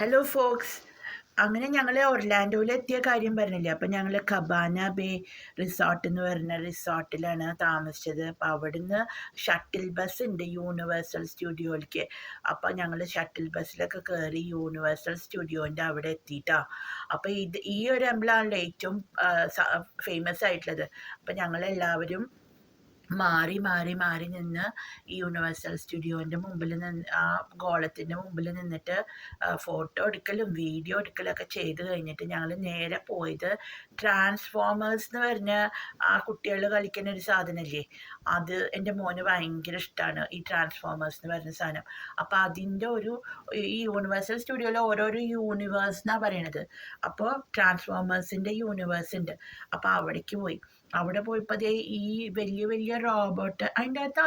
Hello Fox അങ്ങനെ ഞങ്ങൾ ഒർലാൻഡോയിൽ എത്തിയ കാര്യം പറഞ്ഞില്ലേ? അപ്പം ഞങ്ങൾ കബാന ബേ റിസോർട്ട് എന്ന് പറഞ്ഞ റിസോർട്ടിലാണ് താമസിച്ചത്. അപ്പം അവിടുന്ന് ഷട്ടിൽ ബസ് ഉണ്ട് യൂണിവേഴ്സൽ സ്റ്റുഡിയോയിലേക്ക് അപ്പം ഞങ്ങൾ ഷട്ടിൽ ബസ്സിലൊക്കെ കയറി യൂണിവേഴ്സൽ സ്റ്റുഡിയോന്റെ അവിടെ എത്തിയിട്ടാ അപ്പം ഇത് ഈ ഒരു അമ്പലമാണല്ലോ ഏറ്റവും ഫേമസ് ആയിട്ടുള്ളത്. അപ്പം ഞങ്ങളെല്ലാവരും മാറി മാറി മാറി നിന്ന് ഈ യൂണിവേഴ്സൽ സ്റ്റുഡിയോന്റെ മുമ്പിൽ നിന്ന് ആ ഗോളത്തിന്റെ മുമ്പിൽ നിന്നിട്ട് ഫോട്ടോ എടുക്കലും വീഡിയോ എടുക്കലൊക്കെ ചെയ്ത് കഴിഞ്ഞിട്ട് ഞങ്ങൾ നേരെ പോയത് ട്രാൻസ്ഫോമേഴ്സ് എന്ന് പറഞ്ഞ ആ കുട്ടികൾ കളിക്കുന്ന ഒരു സാധനമല്ലേ അത് എന്റെ മോന് ഭയങ്കര ഇഷ്ടമാണ് ഈ ട്രാൻസ്ഫോമേഴ്സ് എന്ന് പറഞ്ഞ സാധനം. അപ്പോൾ അതിന്റെ ഒരു ഈ യൂണിവേഴ്സൽ സ്റ്റുഡിയോയിൽ ഓരോരോ യൂണിവേഴ്സ് എന്നാണ് പറയണത്. അപ്പോൾ ട്രാൻസ്ഫോമേഴ്സിന്റെ യൂണിവേഴ്സ് ഉണ്ട് അപ്പോൾ അവിടേക്ക് പോയി. അവിടെ പോയപ്പോൾ ഈ വലിയ വലിയ റോബോട്ട് അതിന്റെ അകത്ത്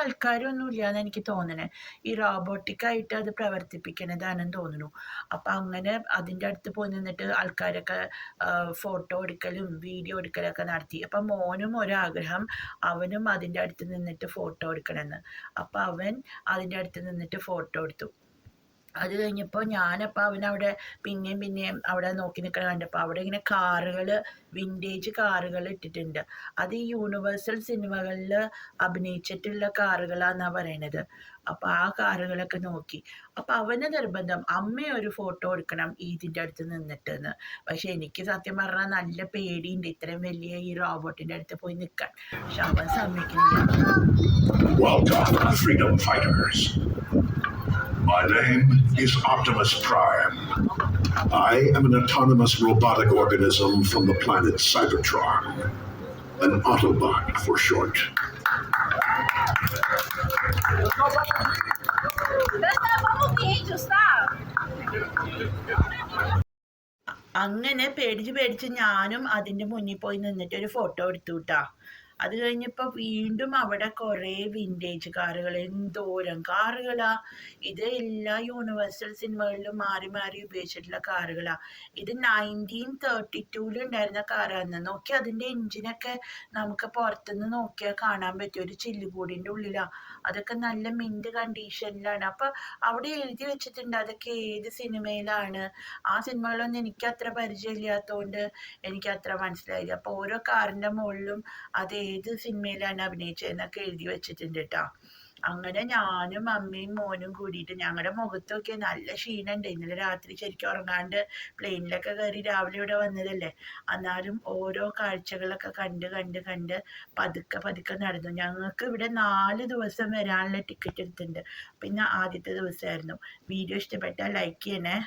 ഇല്ല എന്ന് എനിക്ക് തോന്നണേ. ഈ റോബോട്ടിക്കായിട്ട് അത് പ്രവർത്തിപ്പിക്കണതാണെന്ന് തോന്നുന്നു അപ്പം അങ്ങനെ അതിന്റെ അടുത്ത് പോയി നിന്നിട്ട് ആൾക്കാരൊക്കെ ഫോട്ടോ എടുക്കലും വീഡിയോ എടുക്കലൊക്കെ നടത്തി. അപ്പം മോനും ഒരാഗ്രഹം അവനും അതിന്റെ അടുത്ത് നിന്നിട്ട് ഫോട്ടോ എടുക്കണമെന്ന്. അപ്പം അവൻ അതിന്റെ അടുത്ത് നിന്നിട്ട് ഫോട്ടോ എടുത്തു. അത് കഴിഞ്ഞപ്പോൾ ഞാനപ്പോൾ അവനവിടെ പിന്നെയും പിന്നെയും അവിടെ നോക്കി നിൽക്കണ കണ്ടപ്പോൾ അവിടെ ഇങ്ങനെ കാറുകൾ വിന്റേജ് കാറുകൾ ഇട്ടിട്ടുണ്ട്. അത് ഈ യൂണിവേഴ്സൽ സിനിമകളിൽ അഭിനയിച്ചിട്ടുള്ള കാറുകളാണെന്നാണ് പറയണത്. അപ്പോൾ ആ കാറുകളൊക്കെ നോക്കി. അപ്പോൾ അവന് നിർബന്ധം അമ്മ ഒരു ഫോട്ടോ എടുക്കണം ഇതിന്റെ അടുത്ത് നിന്നിട്ടെന്ന്. പക്ഷെ എനിക്ക് സത്യം പറഞ്ഞാൽ നല്ല പേടിയുണ്ട് ഇത്രയും വലിയ ഈ റോബോട്ടിന്റെ അടുത്ത് പോയി നിൽക്കാൻ പക്ഷെ അവൻ സമ്മതിക്കുന്നില്ല. My name is Optimus Prime. I am an autonomous robotic organism from the planet Cybertron. An Autobot for short. അങ്ങനെ പേടിച്ച് പേടിച്ച് ഞാനും അതിന്റെ മുന്നിൽ പോയി നിന്നിട്ട് ഒരു ഫോട്ടോ എടുത്തു കേട്ടാ അത് കഴിഞ്ഞപ്പോൾ വീണ്ടും അവിടെ കുറേ വിന്റേജ് കാറുകൾ എന്തോരം കാറുകളാ ഇത് എല്ലാ യൂണിവേഴ്സൽ സിനിമകളിലും മാറി മാറി ഉപയോഗിച്ചിട്ടുള്ള കാറുകളാ ഇത് നയന്റീൻ തേർട്ടി ടൂവിലുണ്ടായിരുന്ന കാറാണ് നോക്കി അതിന്റെ എൻജിനൊക്കെ നമുക്ക് പുറത്തുനിന്ന് നോക്കിയാൽ കാണാൻ പറ്റും. ഒരു ചില്ലുകൂടിന്റെ ഉള്ളിലാ. അതൊക്കെ നല്ല മിന്റ് കണ്ടീഷനിലാണ് അപ്പോൾ അവിടെ എഴുതി വെച്ചിട്ടുണ്ട് അതൊക്കെ ഏത് സിനിമയിലാണ് ആ സിനിമകളൊന്നും എനിക്ക് അത്ര പരിചയമില്ലാത്തതുകൊണ്ട് എനിക്ക് അത്ര മനസ്സിലായില്ല. അപ്പോൾ ഓരോ കാറിന്റെ മുകളിലും അത് ഏത് സിനിമയിലാണ് അഭിനയിച്ചതെന്നൊക്കെ എഴുതി വെച്ചിട്ടുണ്ട് കേട്ടോ അങ്ങനെ ഞാനും അമ്മയും മോനും കൂടിയിട്ട് ഞങ്ങളുടെ മുഖത്തൊക്കെ നല്ല ക്ഷീണമുണ്ട് ഇന്നലെ രാത്രി ശരിക്കും ഉറങ്ങാണ്ട് പ്ലെയിനിലൊക്കെ കയറി രാവിലെ ഇവിടെ വന്നതല്ലേ. എന്നാലും ഓരോ കാഴ്ചകളൊക്കെ കണ്ട് കണ്ട് കണ്ട് പതുക്കെ പതുക്കെ നടന്നു. ഞങ്ങൾക്ക് ഇവിടെ നാല് ദിവസം വരാനുള്ള ടിക്കറ്റ് എടുത്തിട്ടുണ്ട്. പിന്നെ ആദ്യത്തെ ദിവസമായിരുന്നു. വീഡിയോ ഇഷ്ടപ്പെട്ടാൽ ലൈക്ക് ചെയ്യണേ.